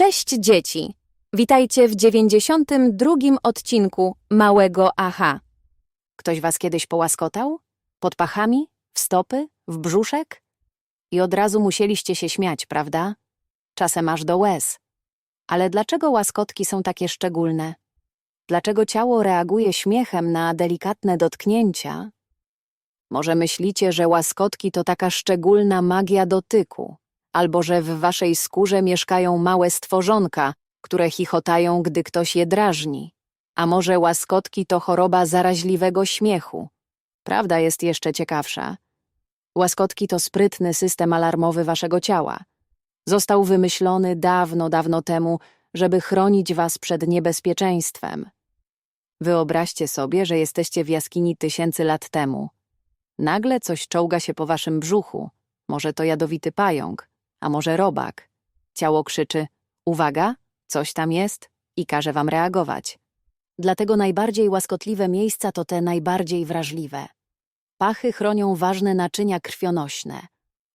Cześć dzieci! Witajcie w 92 odcinku Małego Aha. Ktoś was kiedyś połaskotał? Pod pachami? W stopy? W brzuszek? I od razu musieliście się śmiać, prawda? Czasem aż do łez. Ale dlaczego łaskotki są takie szczególne? Dlaczego ciało reaguje śmiechem na delikatne dotknięcia? Może myślicie, że łaskotki to taka szczególna magia dotyku, albo że w waszej skórze mieszkają małe stworzonka, które chichotają, gdy ktoś je drażni. A może łaskotki to choroba zaraźliwego śmiechu? Prawda jest jeszcze ciekawsza. Łaskotki to sprytny system alarmowy waszego ciała. Został wymyślony dawno, dawno temu, żeby chronić was przed niebezpieczeństwem. Wyobraźcie sobie, że jesteście w jaskini tysięcy lat temu. Nagle coś czołga się po waszym brzuchu. Może to jadowity pająk, a może robak. Ciało krzyczy: Uwaga, coś tam jest i każe wam reagować. Dlatego najbardziej łaskotliwe miejsca to te najbardziej wrażliwe. Pachy chronią ważne naczynia krwionośne.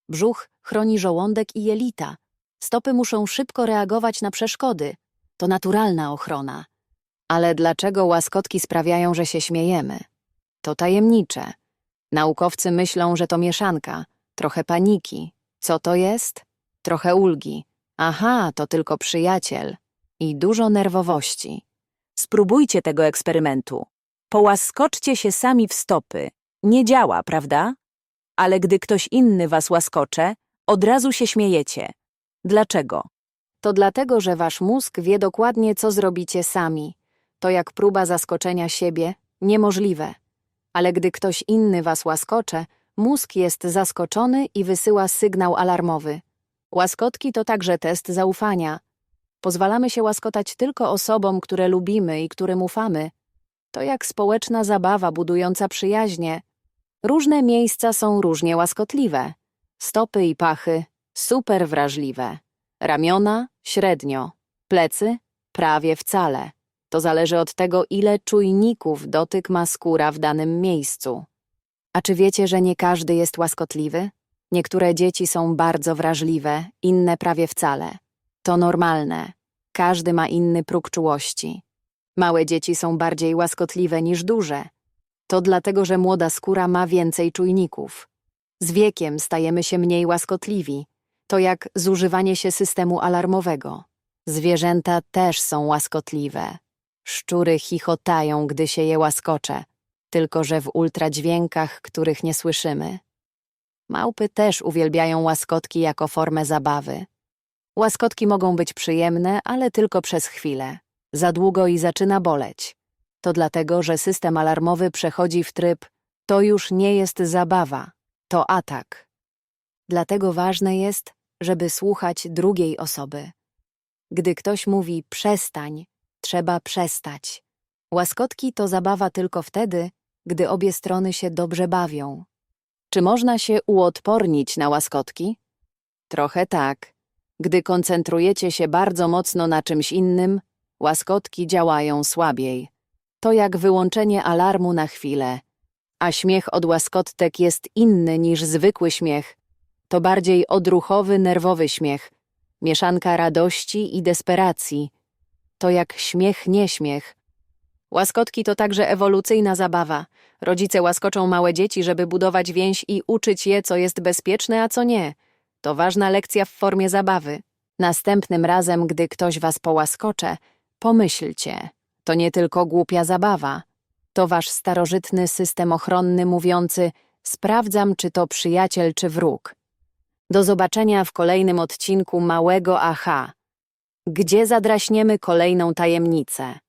Brzuch chroni żołądek i jelita. Stopy muszą szybko reagować na przeszkody. To naturalna ochrona. Ale dlaczego łaskotki sprawiają, że się śmiejemy? To tajemnicze. Naukowcy myślą, że to mieszanka, trochę paniki. Co to jest? Trochę ulgi. Aha, to tylko przyjaciel. I dużo nerwowości. Spróbujcie tego eksperymentu. Połaskoczcie się sami w stopy. Nie działa, prawda? Ale gdy ktoś inny was łaskocze, od razu się śmiejecie. Dlaczego? To dlatego, że wasz mózg wie dokładnie, co zrobicie sami. To jak próba zaskoczenia siebie, niemożliwe. Ale gdy ktoś inny was łaskocze, mózg jest zaskoczony i wysyła sygnał alarmowy. Łaskotki to także test zaufania. Pozwalamy się łaskotać tylko osobom, które lubimy i którym ufamy. To jak społeczna zabawa budująca przyjaźnie. Różne miejsca są różnie łaskotliwe. Stopy i pachy super wrażliwe. Ramiona średnio. Plecy prawie wcale. To zależy od tego, ile czujników dotyk ma skóra w danym miejscu. A czy wiecie, że nie każdy jest łaskotliwy? Niektóre dzieci są bardzo wrażliwe, inne prawie wcale. To normalne. Każdy ma inny próg czułości. Małe dzieci są bardziej łaskotliwe niż duże. To dlatego, że młoda skóra ma więcej czujników. Z wiekiem stajemy się mniej łaskotliwi. To jak zużywanie się systemu alarmowego. Zwierzęta też są łaskotliwe. Szczury chichotają, gdy się je łaskocze, tylko że w ultradźwiękach, których nie słyszymy. Małpy też uwielbiają łaskotki jako formę zabawy. Łaskotki mogą być przyjemne, ale tylko przez chwilę. Za długo i zaczyna boleć. To dlatego, że system alarmowy przechodzi w tryb to już nie jest zabawa, to atak. Dlatego ważne jest, żeby słuchać drugiej osoby. Gdy ktoś mówi przestań, trzeba przestać. Łaskotki to zabawa tylko wtedy, gdy obie strony się dobrze bawią. Czy można się uodpornić na łaskotki? Trochę tak. Gdy koncentrujecie się bardzo mocno na czymś innym, łaskotki działają słabiej. To jak wyłączenie alarmu na chwilę. A śmiech od łaskotek jest inny niż zwykły śmiech. To bardziej odruchowy, nerwowy śmiech. Mieszanka radości i desperacji. To jak śmiech, nieśmiech. Łaskotki to także ewolucyjna zabawa. Rodzice łaskoczą małe dzieci, żeby budować więź i uczyć je, co jest bezpieczne, a co nie. To ważna lekcja w formie zabawy. Następnym razem, gdy ktoś was połaskocze, pomyślcie. To nie tylko głupia zabawa. To wasz starożytny system ochronny mówiący sprawdzam, czy to przyjaciel, czy wróg. Do zobaczenia w kolejnym odcinku Małego Aha, gdzie zadraśniemy kolejną tajemnicę.